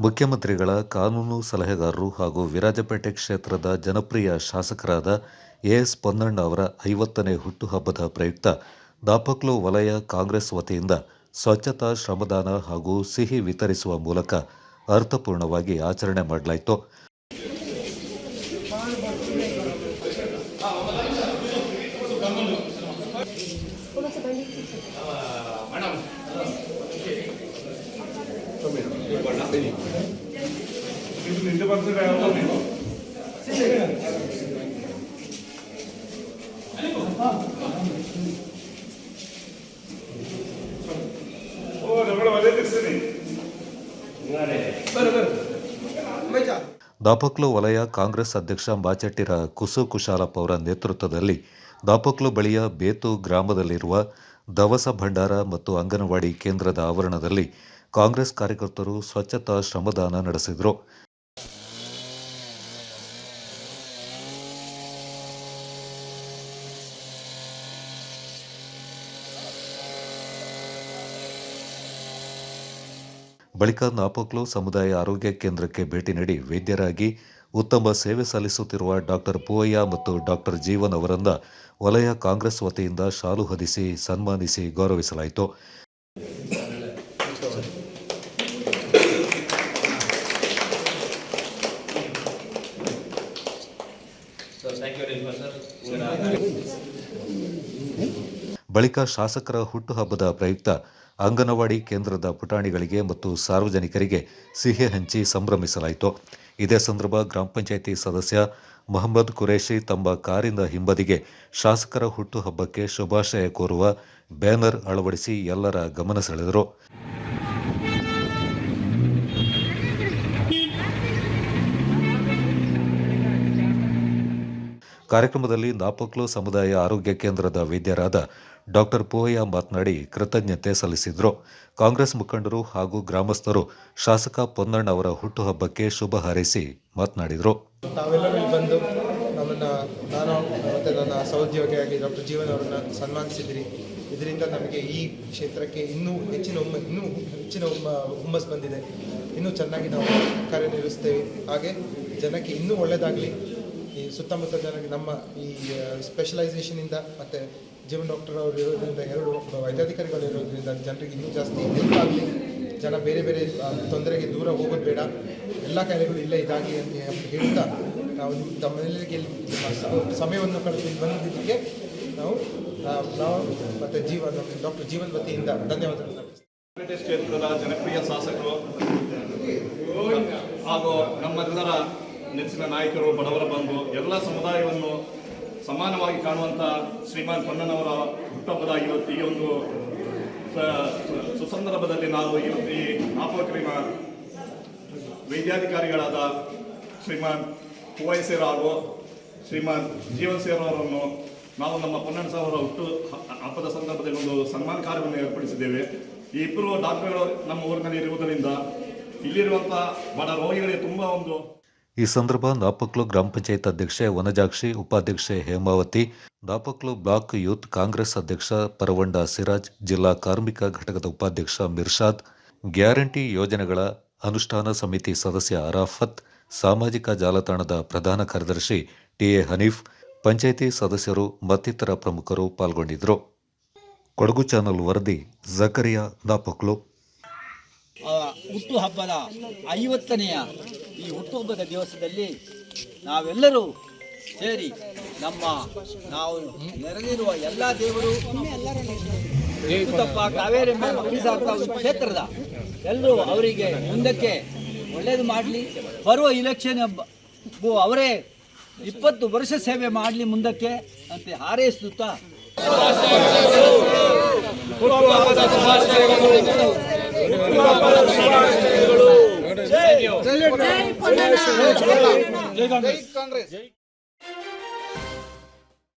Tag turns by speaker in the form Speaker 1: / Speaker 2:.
Speaker 1: ಮುಖ್ಯಮಂತ್ರಿಗಳ ಕಾನೂನು ಸಲಹೆಗಾರರು ಹಾಗೂ ವಿರಾಜಪೇಟೆ ಕ್ಷೇತ್ರದ ಜನಪ್ರಿಯ ಶಾಸಕರಾದ ಎಎಸ್ ಪೊನ್ನಣ್ಣ ಅವರ ಐವತ್ತನೇ ಹುಟ್ಟುಹಬ್ಬದ ಪ್ರಯುಕ್ತ ದಾಪಕ್ಲು ವಲಯ ಕಾಂಗ್ರೆಸ್ ವತಿಯಿಂದ ಸ್ವಚ್ಛತಾ ಶ್ರಮದಾನ ಹಾಗೂ ಸಿಹಿ ವಿತರಿಸುವ ಮೂಲಕ ಅರ್ಥಪೂರ್ಣವಾಗಿ ಆಚರಣೆ ಮಾಡಲಾಯಿತು.
Speaker 2: ನಿಂದು ಬರ್ತದೆ ಯಾವುದು ಓ നമ്മുടെ വലിയ തിരിച്ചടി
Speaker 1: ದಾಪಕ್ಲು ವಲಯ ಕಾಂಗ್ರೆಸ್ ಅಧ್ಯಕ್ಷ ಮಾಚಟ್ಟಿರ ಕುಸು ಕುಶಾಲಪ್ಪ ಅವರ ನೇತೃತ್ವದಲ್ಲಿ ದಾಪಕ್ಲು ಬಳಿಯ ಬೇತು ಗ್ರಾಮದಲ್ಲಿರುವ ದವಸ ಭಂಡಾರ ಮತ್ತು ಅಂಗನವಾಡಿ ಕೇಂದ್ರದ ಆವರಣದಲ್ಲಿ ಕಾಂಗ್ರೆಸ್ ಕಾರ್ಯಕರ್ತರು ಸ್ವಚ್ಛತಾ ಶ್ರಮದಾನ ನಡೆಸಿದರು ಬಳಿಕ ನಾಪೋಕ್ಲೋ ಸಮುದಾಯ ಆರೋಗ್ಯ ಕೇಂದ್ರಕ್ಕೆ ಭೇಟಿ ನೀಡಿ ವೈದ್ಯರಾಗಿ ಉತ್ತಮ ಸೇವೆ ಸಲ್ಲಿಸುತ್ತಿರುವ ಡಾಕ್ಟರ್ ಪೂವಯ್ಯ ಮತ್ತು ಡಾಕ್ಟರ್ ಜೀವನ್ ಅವರನ್ನ ವಲಯ ಕಾಂಗ್ರೆಸ್ ವತಿಯಿಂದ ಶಾಲು ಹೊದಿಸಿ ಸನ್ಮಾನಿಸಿ ಗೌರವಿಸಲಾಯಿತು. ಬಳಿಕ ಶಾಸಕರ ಹುಟ್ಟುಹಬ್ಬದ ಪ್ರಯುಕ್ತ ಅಂಗನವಾಡಿ ಕೇಂದ್ರದ ಪುಟಾಣಿಗಳಿಗೆ ಮತ್ತು ಸಾರ್ವಜನಿಕರಿಗೆ ಸಿಹಿ ಹಂಚಿ ಸಂಭ್ರಮಿಸಲಾಯಿತು. ಇದೇ ಸಂದರ್ಭ ಗ್ರಾಮ ಪಂಚಾಯಿತಿ ಸದಸ್ಯ ಮೊಹಮ್ಮದ್ ಕುರೇಶಿ ತಮ್ಮ ಕಾರಿನ ಹಿಂಬದಿಗೆ ಶಾಸಕರ ಹುಟ್ಟುಹಬ್ಬಕ್ಕೆ ಶುಭಾಶಯ ಕೋರುವ ಬ್ಯಾನರ್ ಅಳವಡಿಸಿ ಎಲ್ಲರ ಗಮನ ಸೆಳೆದರು. ಕಾರ್ಯಕ್ರಮದಲ್ಲಿ ನಾಪಕ್ಲು ಸಮುದಾಯ ಆರೋಗ್ಯ ಕೇಂದ್ರದ ವೈದ್ಯರಾದ ಡಾಕ್ಟರ್ ಪೋಹಯ್ಯ ಮಾತನಾಡಿ ಕೃತಜ್ಞತೆ ಸಲ್ಲಿಸಿದರು. ಕಾಂಗ್ರೆಸ್ ಮುಖಂಡರು ಹಾಗೂ ಗ್ರಾಮಸ್ಥರು ಶಾಸಕ ಪೊನ್ನಣ್ಣ ಅವರ ಹುಟ್ಟುಹಬ್ಬಕ್ಕೆ ಶುಭ ಹಾರೈಸಿ ಮಾತನಾಡಿದರು.
Speaker 3: ಬಂದು ನಾನು ಮತ್ತು ನನ್ನ ಡಾಕ್ಟರ್ ಸನ್ಮಾನಿಸಿದಿರಿ. ಇದರಿಂದ ನಮಗೆ ಈ ಕ್ಷೇತ್ರಕ್ಕೆ ಇನ್ನೂ ಹೆಚ್ಚಿನ ಹುಮ್ಮ ಇನ್ನೂ ಹೆಚ್ಚಿನ ಹುಮ್ಮ ಹುಮ್ಮಸ್ ಬಂದಿದೆ. ಇನ್ನೂ ಚೆನ್ನಾಗಿ ನಾವು ಕಾರ್ಯನಿರ್ವಹಿಸ್ತೇವೆ ಹಾಗೆ ಜನಕ್ಕೆ ಇನ್ನೂ ಒಳ್ಳೆಯದಾಗಲಿ ಈ ಸುತ್ತಮುತ್ತ ಜನಕ್ಕೆ ನಮ್ಮ ಈ ಸ್ಪೆಷಲೈಸೇಷನಿಂದ ಮತ್ತು ಜೀವನ್ ಡಾಕ್ಟರ್ ಅವರು ಇರೋದ್ರಿಂದ ಎರಡು ವೈದ್ಯಾಧಿಕಾರಿಗಳು ಇರೋದ್ರಿಂದ ಜನರಿಗೆ ಇನ್ನೂ ಜಾಸ್ತಿ ಆಗಲಿ ಜನ ಬೇರೆ ಬೇರೆ ತೊಂದರೆಗೆ ದೂರ ಹೋಗೋದು ಬೇಡ ಎಲ್ಲ ಕಾಯಿಲೆಗಳು ಇಲ್ಲೇ ಇದಾಗಿ ಅಂತ ಹೇಳ್ತಾ ನಾವು ಇಲ್ಲಿ ಸಮಯವನ್ನು ಕಳೆದು ಬಂದಿದ್ದಕ್ಕೆ ನಾವು ನಾವು ಮತ್ತು ಜೀವನ ಡಾಕ್ಟರ್ ಜೀವನ್ ವತಿಯಿಂದ ಧನ್ಯವಾದಗಳು ಅರ್ಪಿಸ್ತೀನಿ.
Speaker 2: ಪೇಟೆ ಕ್ಷೇತ್ರದ ಜನಪ್ರಿಯ ಶಾಸಕರು ಹಾಗೂ ನಮ್ಮೆಲ್ಲರ ನೆಚ್ಚಿನ ನಾಯಕರು, ಬಡವರ ಬಂಧು, ಎಲ್ಲ ಸಮುದಾಯವನ್ನು ಸಮಾನವಾಗಿ ಕಾಣುವಂಥ ಶ್ರೀಮಾನ್ ಪೊನ್ನನವರ ಹುಟ್ಟಹಬ್ಬದ ಇವತ್ತು ಈ ಒಂದು ಸುಸಂದರ್ಭದಲ್ಲಿ ನಾವು ಇವತ್ತು ಈ ಆಪೋಕ್ರಿನ ವೈದ್ಯಾಧಿಕಾರಿಗಳಾದ ಶ್ರೀಮಾನ್ ಕುವೈ ಹಾಗೂ ಶ್ರೀಮಾನ್ ಜೀವನ್ ಸೇರವರನ್ನು ನಾವು ನಮ್ಮ ಪೊನ್ನಣ್ಣ ಸಾವರ ಹುಟ್ಟು ಹಬ್ಬದ ಸಂದರ್ಭದಲ್ಲಿ ಒಂದು ಸನ್ಮಾನ ಕಾರ್ಯವನ್ನು ಏರ್ಪಡಿಸಿದ್ದೇವೆ. ಈ ಇಬ್ಬರು ಡಾಕ್ಟರ್ಗಳು ನಮ್ಮ ಊರಿನಲ್ಲಿ ಇರುವುದರಿಂದ ಇಲ್ಲಿರುವಂಥ ಬಡ ರೋಗಿಗಳಿಗೆ ತುಂಬ ಒಂದು
Speaker 1: ಈ ಸಂದರ್ಭ ನಾಪಕ್ಲು ಗ್ರಾಮ ಪಂಚಾಯತ್ ಅಧ್ಯಕ್ಷೆ ವನಜಾಕ್ಷಿ, ಉಪಾಧ್ಯಕ್ಷೆ ಹೇಮಾವತಿ, ನಾಪಕ್ಲು ಬ್ಲಾಕ್ ಯೂತ್ ಕಾಂಗ್ರೆಸ್ ಅಧ್ಯಕ್ಷ ಪರವಂಡ ಸಿರಾಜ್, ಜಿಲ್ಲಾ ಕಾರ್ಮಿಕ ಘಟಕದ ಉಪಾಧ್ಯಕ್ಷ ಮಿರ್ಷಾದ್, ಗ್ಯಾರಂಟಿ ಯೋಜನೆಗಳ ಅನುಷ್ಠಾನ ಸಮಿತಿ ಸದಸ್ಯ ಅರಾಫತ್, ಸಾಮಾಜಿಕ ಜಾಲತಾಣದ ಪ್ರಧಾನ ಕಾರ್ಯದರ್ಶಿ ಟಿಎ ಹನೀಫ್, ಪಂಚಾಯಿತಿ ಸದಸ್ಯರು ಮತ್ತಿತರ ಪ್ರಮುಖರು ಪಾಲ್ಗೊಂಡಿದ್ದರು. ಕೊಡಗು ಚಾನಲ್ ವರದಿ, ಜಕರಿಯಾ ನಾಪಕ್ಲು.
Speaker 4: ಹುಟ್ಟು ಹುಟ್ಟುಹಬ್ಬದ ಐವತ್ತನೆಯ ಈ ಹುಟ್ಟುಹಬ್ಬದ ದಿವಸದಲ್ಲಿ ನಾವೆಲ್ಲರೂ ಸೇರಿ ನಮ್ಮ ನಾವು ನೆರೆದಿರುವ ಎಲ್ಲ ದೇವರು ಕಾವೇರಿ ಕ್ಷೇತ್ರದ ಎಲ್ಲರೂ ಅವರಿಗೆ ಮುಂದಕ್ಕೆ ಒಳ್ಳೇದು ಮಾಡಲಿ, ಬರುವ ಇಲೆಕ್ಷನ್ ಅವರೇ ಇಪ್ಪತ್ತು ವರ್ಷ ಸೇವೆ ಮಾಡಲಿ ಮುಂದಕ್ಕೆ ಅಂತ ಹಾರೈಸುತ್ತಾ
Speaker 3: ಜೈ ಕಾಂಗ್ರೆಸ್